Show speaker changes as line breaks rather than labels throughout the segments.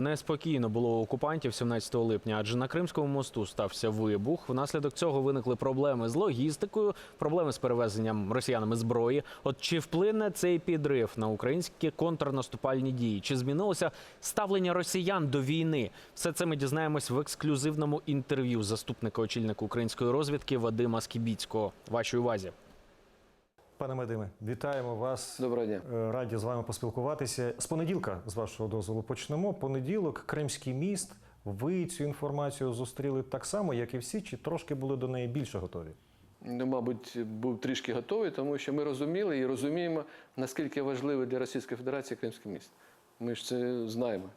Неспокійно було у окупантів 17 липня, адже на Кримському мосту стався вибух. Внаслідок цього виникли проблеми з логістикою, проблеми з перевезенням росіянами зброї. От чи вплине цей підрив на українські контрнаступальні дії? Чи змінилося ставлення росіян до війни? Все це ми дізнаємось в ексклюзивному інтерв'ю заступника очільника української розвідки Вадима Скібіцького. Вашій увазі.
Пане Медиме, вітаємо вас.
Доброго дня.
Е, Раді з вами поспілкуватися. З понеділка, з вашого дозволу, почнемо. Понеділок, Кримський міст. Ви цю інформацію зустріли так само, як і всі, чи трошки були до неї більше готові?
Ну, мабуть, був трішки готовий, тому що ми розуміли і розуміємо, наскільки важливий для Російської Федерації Кримський міст. Ми ж це знаємо.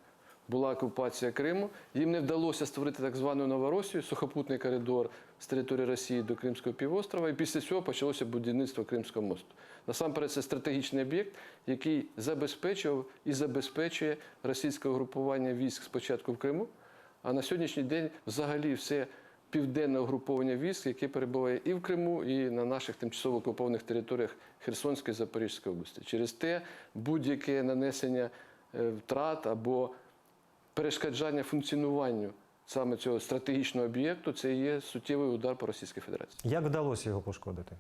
Була окупація Криму, їм не вдалося створити так звану Новоросію, сухопутний коридор з території Росії до Кримського півострова, і після цього почалося будівництво Кримського мосту. Насамперед, це стратегічний об'єкт, який забезпечував і забезпечує російське угрупування військ спочатку в Криму, а на сьогоднішній день взагалі все південне угруповання військ, яке перебуває і в Криму, і на наших тимчасово окупованих територіях Херсонської і Запорізької області. Через те будь-яке нанесення е, втрат або перешкоджання функціонуванню саме цього стратегічного об'єкту це є суттєвий удар по Російській Федерації.
Як вдалося його пошкодити?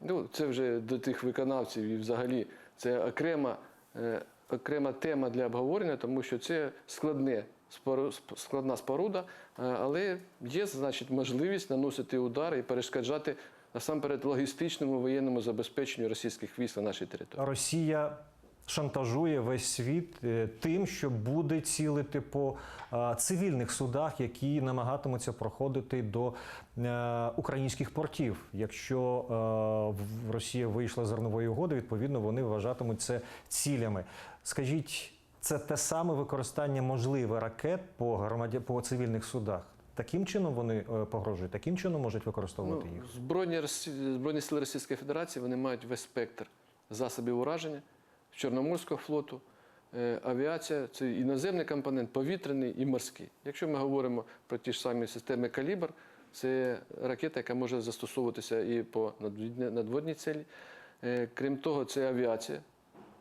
Ну, це вже до тих виконавців і взагалі це окрема, е, окрема тема для обговорення, тому що це складне, спору- складна споруда, е, але є значить, можливість наносити удари і перешкоджати насамперед логістичному воєнному забезпеченню російських військ на нашій території.
Росія шантажує весь світ е, тим, що буде цілити по е, цивільних судах, які намагатимуться проходити до е, українських портів. Якщо Росія вийшла з зернової угоди, відповідно вони вважатимуть це цілями. Скажіть, це те саме використання можливе ракет по громаді по цивільних судах. Таким чином вони погрожують, таким чином можуть використовувати їх.
Ну, збройні, Росі- збройні сили Російської Федерації вони мають весь спектр засобів ураження Чорноморського флоту, е, авіація, це і наземний компонент, повітряний і морський. Якщо ми говоримо про ті ж самі системи Калібр, це ракета, яка може застосовуватися і по надводній цілі. Е, Крім того, це авіація,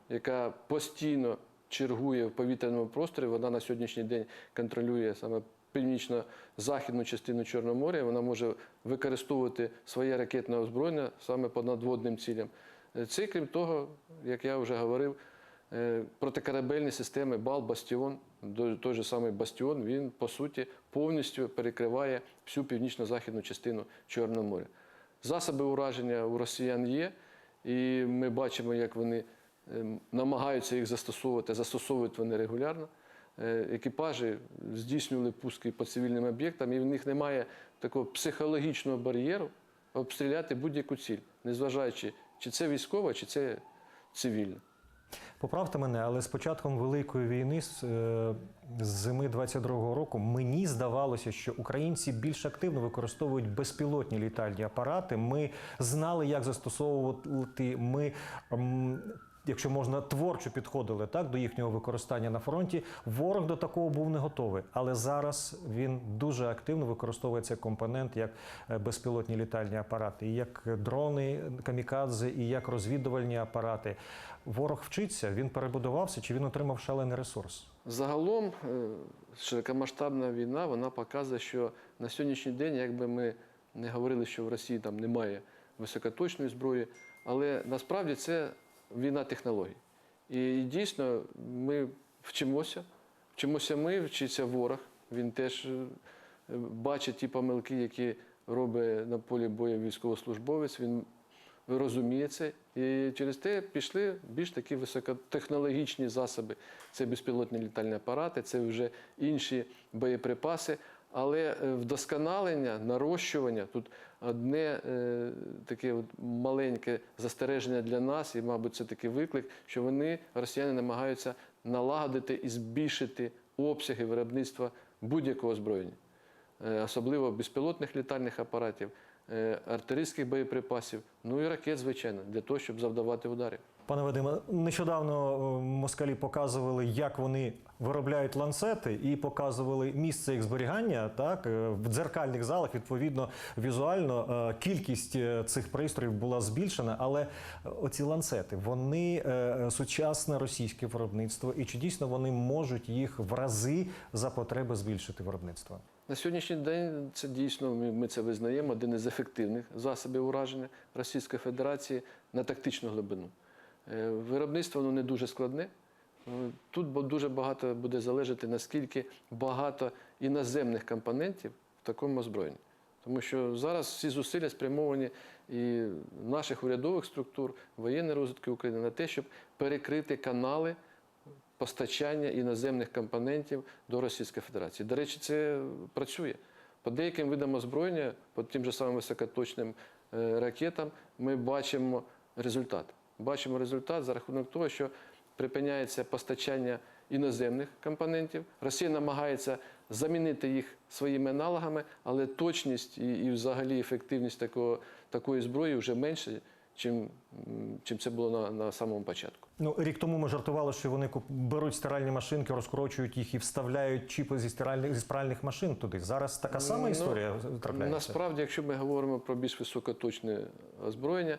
яка постійно чергує в повітряному просторі. Вона на сьогоднішній день контролює саме північно-західну частину Чорного моря. Вона може використовувати своє ракетне озброєння саме по надводним цілям. Е, Це, крім того, як я вже говорив, е, протикорабельні системи Бал, Бастіон, той же самий Бастіон, він по суті повністю перекриває всю північно-західну частину Чорного моря. Засоби ураження у росіян є, і ми бачимо, як вони ем, намагаються їх застосовувати, застосовують вони регулярно. Е, Екіпажі здійснювали пуски по цивільним об'єктам, і в них немає такого психологічного бар'єру обстріляти будь-яку ціль, незважаючи, чи це військова, чи це цивільна.
Поправте мене, але з початком Великої війни з, е, зими 22-го року мені здавалося, що українці більш активно використовують безпілотні літальні апарати. Ми знали, як застосовувати. Ми, якщо можна, творчо підходили так до їхнього використання на фронті. Ворог до такого був не готовий, але зараз він дуже активно використовує цей компонент як е, безпілотні літальні апарати, і як дрони камікадзе, і як розвідувальні апарати. Ворог вчиться, він перебудувався, чи він отримав шалений ресурс?
Загалом е, широкомасштабна війна вона показує, що на сьогоднішній день, якби ми не говорили, що в Росії там немає високоточної зброї, але насправді це війна технологій. І дійсно ми вчимося, вчимося ми, вчиться ворог. Він теж е, бачить ті помилки, які робить на полі бою військовослужбовець. Він розуміє це. І через те пішли більш такі високотехнологічні засоби. Це безпілотні літальні апарати, це вже інші боєприпаси. Але е, вдосконалення, нарощування тут одне е, таке от маленьке застереження для нас, і, мабуть, це такий виклик, що вони, росіяни, намагаються налагодити і збільшити обсяги виробництва будь-якого озброєння, Е, особливо безпілотних літальних апаратів. е, артилерійських боєприпасів, ну і ракет, звичайно, для того, щоб завдавати ударів.
Пане Вадиме, нещодавно е, москалі показували, як вони виробляють ланцети, і показували місце їх зберігання. Так е, в дзеркальних залах відповідно візуально е, кількість цих пристроїв була збільшена. Але оці ланцети вони сучасне російське виробництво, і чи дійсно вони можуть їх в рази за потреби збільшити виробництво?
На сьогоднішній день це дійсно ми це визнаємо один із ефективних засобів ураження Російської Федерації на тактичну глибину. Е, Виробництво воно не дуже складне. Е, Тут дуже багато буде залежати, наскільки багато іноземних компонентів в такому озброєнні. Тому що зараз всі зусилля спрямовані і наших урядових структур, воєнної розвитки України на те, щоб перекрити канали постачання іноземних компонентів до Російської Федерації. До речі, це працює. По деяким видам озброєння, по тим же самим високоточним е, ракетам, ми бачимо результат. Бачимо результат за рахунок того, що припиняється постачання іноземних компонентів. Росія намагається замінити їх своїми аналогами, але точність і, і взагалі ефективність такого, такої зброї вже менше, чим, чим це було на, на самому початку.
Ну, рік тому ми жартували, що вони беруть стиральні машинки, розкручують їх і вставляють чіпи зі стиральних зі спиральних машин туди. Зараз така сама
Ну,
історія трапляється.
Насправді, якщо ми говоримо про більш високоточне озброєння,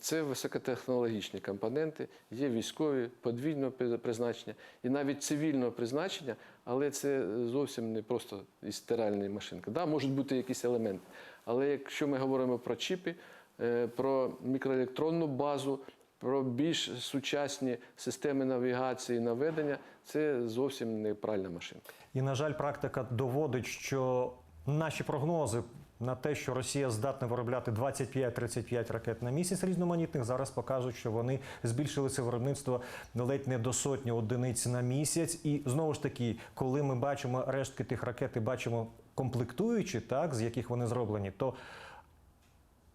це високотехнологічні компоненти, є військові, подвійного призначення і навіть цивільного призначення, але це зовсім не просто із стиральної машинки. Да, можуть бути якісь елементи. Але якщо ми говоримо про чіпи, е, про мікроелектронну базу, про більш сучасні системи навігації, наведення, це зовсім неправильна машинка.
І на жаль, практика доводить, що наші прогнози на те, що Росія здатна виробляти 25-35 ракет на місяць різноманітних, зараз показують, що вони збільшили це виробництво ледь не до сотні одиниць на місяць. І знову ж таки, коли ми бачимо рештки тих ракет і бачимо комплектуючі, так з яких вони зроблені, то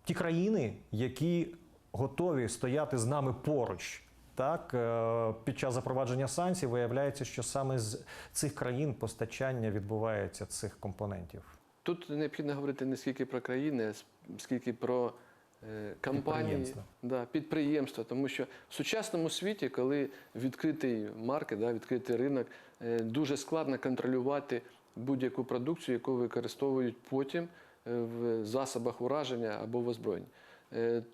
ті країни, які готові стояти з нами поруч. Так, е, під час запровадження санкцій виявляється, що саме з цих країн постачання відбувається цих компонентів.
Тут необхідно говорити не скільки про країни, а скільки про е, компанії,
Підприємства.
да, підприємства. Тому що в сучасному світі, коли відкритий маркет, да, відкритий ринок, е, дуже складно контролювати будь-яку продукцію, яку використовують потім е, в засобах ураження або в озброєнні.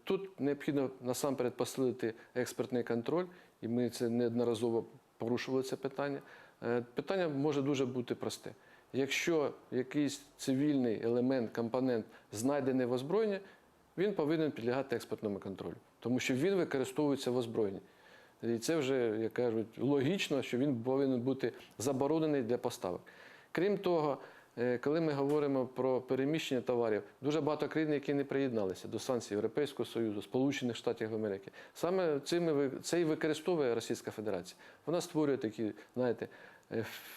Тут необхідно насамперед посилити експертний контроль, і ми це неодноразово порушували це питання. Питання може дуже бути просте. Якщо якийсь цивільний елемент, компонент знайдений в озброєнні, він повинен підлягати експертному контролю, тому що він використовується в озброєнні. І це вже, як кажуть, логічно, що він повинен бути заборонений для поставок. Крім того, е, коли ми говоримо про переміщення товарів, дуже багато країн, які не приєдналися до санкцій Європейського Союзу, Сполучених Штатів Америки. Саме цими ви- це і використовує Російська Федерація. Вона створює такі, знаєте,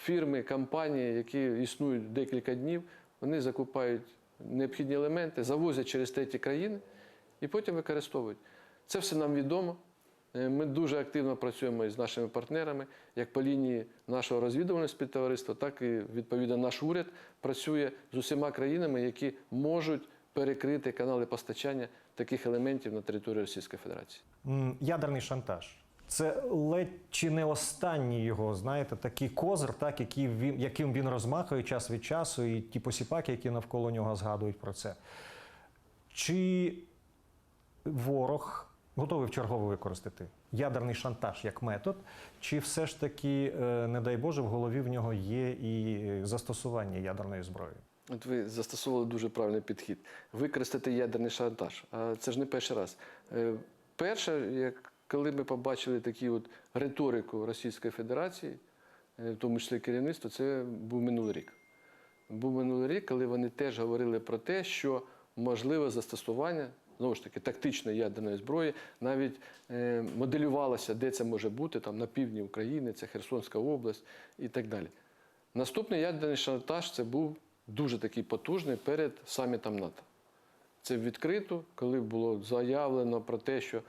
фірми, компанії, які існують декілька днів, вони закупають необхідні елементи, завозять через треті країни і потім використовують. Це все нам відомо. Е, Ми дуже активно працюємо із нашими партнерами, як по лінії нашого розвідувального співтовариства, так і відповідно наш уряд працює з усіма країнами, які можуть перекрити канали постачання таких елементів на території Російської Федерації.
Ядерний шантаж. Це ледь чи не останній його, знаєте, такий козир, так, який він, яким він розмахує час від часу, і ті посіпаки, які навколо нього згадують про це. Чи ворог готовий вчергово використати ядерний шантаж як метод, чи все ж таки, е, не дай Боже, в голові в нього є і застосування ядерної зброї?
От ви застосовували дуже правильний підхід. Використати ядерний шантаж. А це ж не перший раз. Е, Перше, як коли ми побачили таку от риторику Російської Федерації, е, в тому числі керівництво, це був минулий рік. Був минулий рік, коли вони теж говорили про те, що можливе застосування знову ж таки тактичної ядерної зброї, навіть е, моделювалося, де це може бути, там на півдні України, це Херсонська область і так далі. Наступний ядерний шантаж це був дуже такий потужний перед самітом НАТО. Це відкрито, коли було заявлено про те, що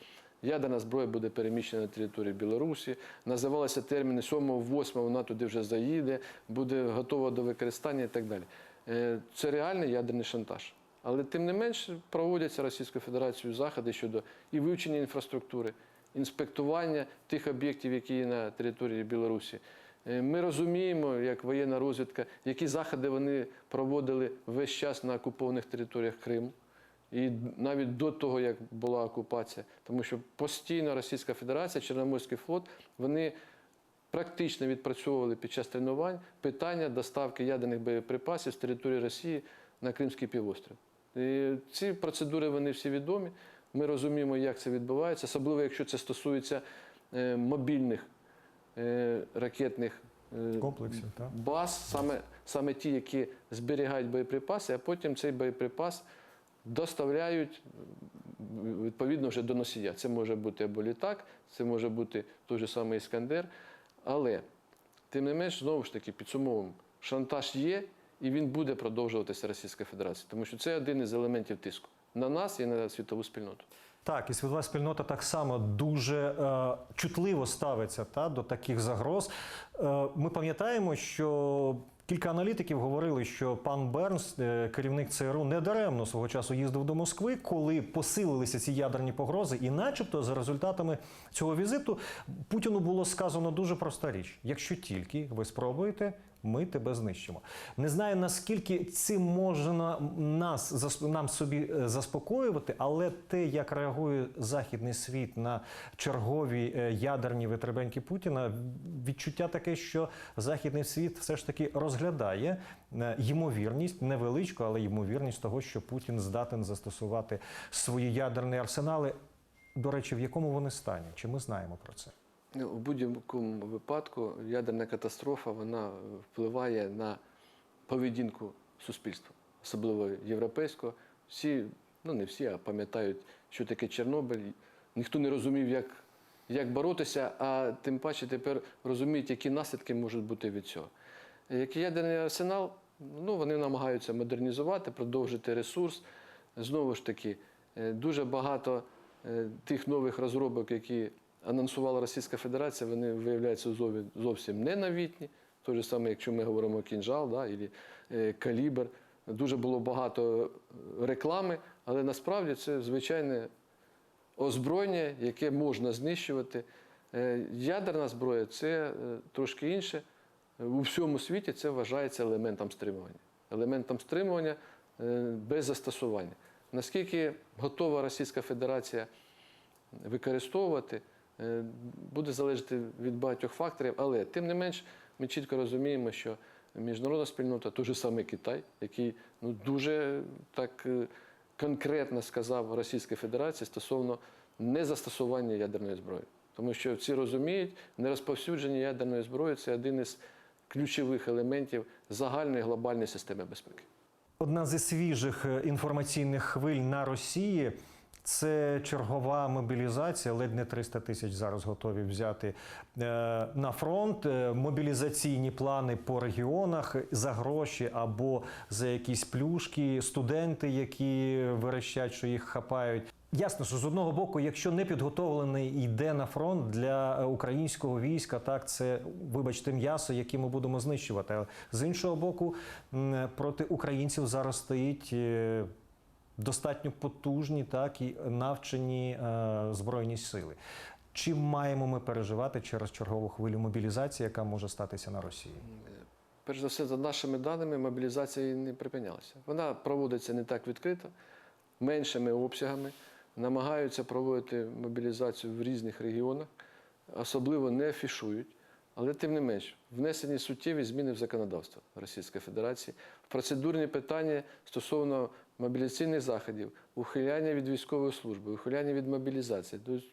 ядерна зброя буде переміщена на територію Білорусі. Називалися терміни 7-8 вона туди вже заїде, буде готова до використання і так далі. Е, Це реальний ядерний шантаж. Але тим не менш проводяться Російською Федерацією заходи щодо і вивчення інфраструктури, інспектування тих об'єктів, які є на території Білорусі. Е, Ми розуміємо, як воєнна розвідка, які заходи вони проводили весь час на окупованих територіях Криму. І навіть до того, як була окупація, тому що постійно Російська Федерація, Чорноморський флот, вони практично відпрацьовували під час тренувань питання доставки ядерних боєприпасів з території Росії на Кримський півострів. І ці процедури вони всі відомі. Ми розуміємо, як це відбувається, особливо якщо це стосується е, мобільних е, ракетних е,
Комплексів,
баз, саме, саме ті, які зберігають боєприпаси, а потім цей боєприпас доставляють відповідно вже до носія. Це може бути або літак, це може бути той же самий Іскандер. Але, тим не менш, знову ж таки, підсумовуємо, шантаж є і він буде продовжуватися Російською Федерацією, тому що це один із елементів тиску на нас і на світову спільноту.
Так, і світова спільнота так само дуже е, чутливо ставиться та, до таких загроз. Е, ми пам'ятаємо, що кілька аналітиків говорили, що пан Бернс, е, керівник ЦРУ, недаремно свого часу їздив до Москви, коли посилилися ці ядерні погрози, і, начебто, за результатами цього візиту Путіну було сказано дуже проста річ: якщо тільки ви спробуєте. Ми тебе знищимо. Не знаю наскільки цим можна нас нам собі е, заспокоювати, але те, як реагує західний світ на чергові е, ядерні витребеньки Путіна, відчуття таке, що західний світ все ж таки розглядає е, ймовірність, невеличку, але ймовірність того, що Путін здатен застосувати свої ядерні арсенали. До речі, в якому вони стані? Чи ми знаємо про це?
Ну, У будь-якому випадку ядерна катастрофа вона впливає на поведінку суспільства, особливо європейського. Всі, ну не всі, а пам'ятають, що таке Чорнобиль. Ніхто не розумів, як, як боротися, а тим паче тепер розуміють, які наслідки можуть бути від цього. Як ядерний арсенал, ну, вони намагаються модернізувати, продовжити ресурс. Знову ж таки, е, дуже багато е, тих нових розробок, які анонсувала Російська Федерація, вони виявляються зовсім не новітні. Той же саме, якщо ми говоримо кінжал да, і калібр, дуже було багато е, реклами, але насправді це звичайне озброєння, яке можна знищувати. Е, Ядерна зброя це е, трошки інше. У всьому світі це вважається елементом стримування. Елементом стримування е, без застосування. Наскільки готова Російська Федерація використовувати, е, буде залежати від багатьох факторів, але тим не менш ми чітко розуміємо, що міжнародна спільнота, той же самий Китай, який ну, дуже так е, конкретно сказав Російській Федерації стосовно незастосування ядерної зброї. Тому що всі розуміють, нерозповсюдження ядерної зброї це один із ключових елементів загальної глобальної системи безпеки.
Одна зі свіжих е, інформаційних хвиль на Росії. Це чергова мобілізація. Ледь не 300 тисяч зараз готові взяти е, на фронт. Е, Мобілізаційні плани по регіонах за гроші або за якісь плюшки. Студенти, які верещать, що їх хапають. Ясно, що з одного боку, якщо не підготовлений йде на фронт для е, українського війська, так це, вибачте, м'ясо, яке ми будемо знищувати. А з іншого боку, проти українців зараз стоїть. Достатньо потужні, так і навчені е, збройні сили. Чим маємо ми переживати через чергову хвилю мобілізації, яка може статися на Росії?
Перш за все, за нашими даними, мобілізація не припинялася. Вона проводиться не так відкрито, меншими обсягами, намагаються проводити мобілізацію в різних регіонах, особливо не афішують. Але тим не менш, внесені суттєві зміни в законодавство Російської Федерації, в процедурні питання стосовно мобілізаційних заходів, ухиляння від військової служби, ухиляння від мобілізації. Тобто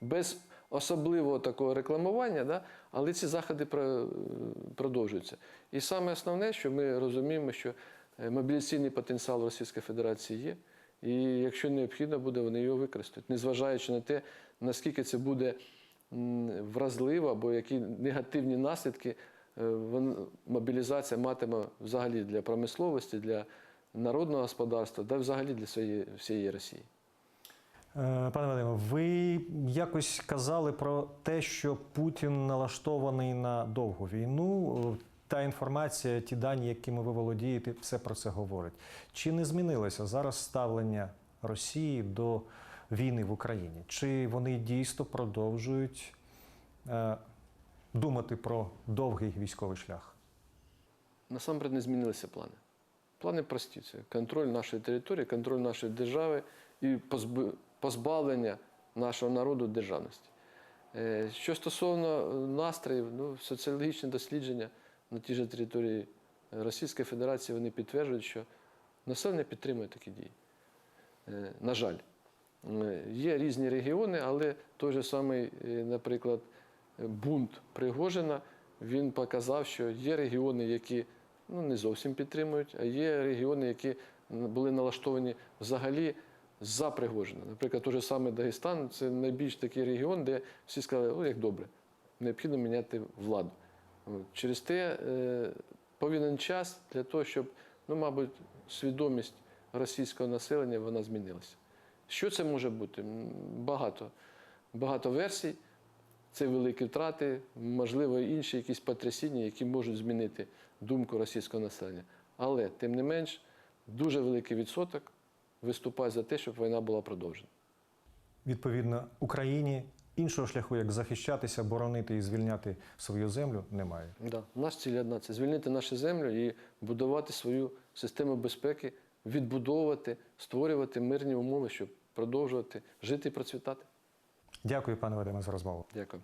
без особливого такого рекламування, да, але ці заходи продовжуються. І саме основне, що ми розуміємо, що е, мобілізаційний потенціал Російської Федерації є, і якщо необхідно буде, вони його використають, незважаючи на те, наскільки це буде вразливо або які негативні наслідки е, мобілізація матиме взагалі для промисловості, для народного господарства, да взагалі для всієї, всієї Росії.
Е, Пане Вадиме, ви якось казали про те, що Путін налаштований на довгу війну. Та інформація, ті дані, якими ви володієте, все про це говорить. Чи не змінилося зараз ставлення Росії до війни в Україні? Чи вони дійсно продовжують е, думати про довгий військовий шлях?
Насамперед не змінилися плани. Плани прості: це контроль нашої території, контроль нашої держави і позбавлення нашого народу державності. Е, Що стосовно е, настроїв, ну, соціологічні дослідження на тій же території Російської Федерації вони підтверджують, що населення підтримує такі дії. Е, На жаль, є різні регіони, але той же самий, наприклад, бунт Пригожина, він показав, що є регіони, які ну, не зовсім підтримують, а є регіони, які були налаштовані взагалі за Пригожина. Наприклад, той же самий Дагестан це найбільш такий регіон, де всі сказали, о, як добре, необхідно міняти владу. Через те е, повинен час для того, щоб, ну, мабуть, свідомість російського населення вона змінилася. Що це може бути? Багато, багато версій. Це великі втрати, можливо, інші якісь потрясіння, які можуть змінити думку російського населення. Але, тим не менш, дуже великий відсоток виступає за те, щоб війна була продовжена.
Відповідно, Україні іншого шляху, як захищатися, боронити і звільняти свою землю, немає.
Да. Наш ціль одна це звільнити нашу землю і будувати свою систему безпеки, відбудовувати, створювати мирні умови, щоб продовжувати жити і процвітати.
Дякую, пане Вадиме, за розмову.
Дякую.